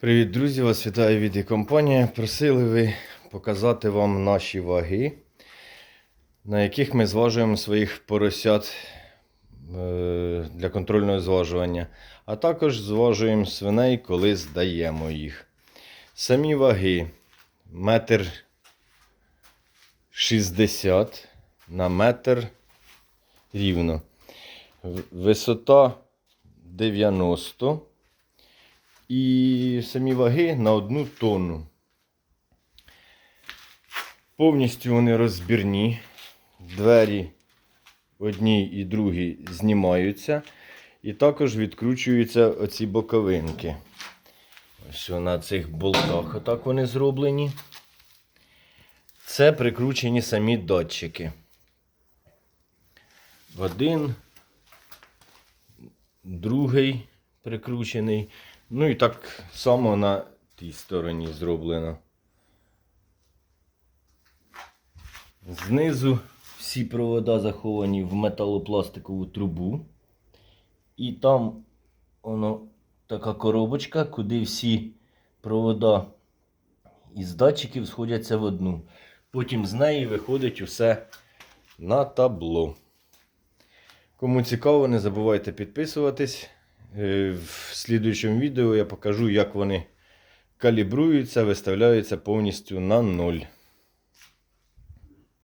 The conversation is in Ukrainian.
Привіт, друзі! Вас вітає від і компанія. Просили ви показати вам наші ваги, на яких ми зважуємо своїх поросят е, для контрольного зважування, а також зважуємо свиней, коли здаємо їх. Самі ваги метр 60 на метр рівно. Висота 90 і самі ваги на одну тонну. Повністю вони розбірні. Двері одній і другій знімаються. І також відкручуються оці боковинки. Ось на цих болтах отак вони зроблені. Це прикручені самі датчики. Один, другий прикручений. Ну і так само на тій стороні зроблено. Знизу всі провода заховані в металопластикову трубу. І там воно така коробочка, куди всі провода із датчиків сходяться в одну. Потім з неї виходить усе на табло. Кому цікаво, не забувайте підписуватись. Е, В слідуючому відео я покажу, як вони калібруються, виставляються повністю на ноль.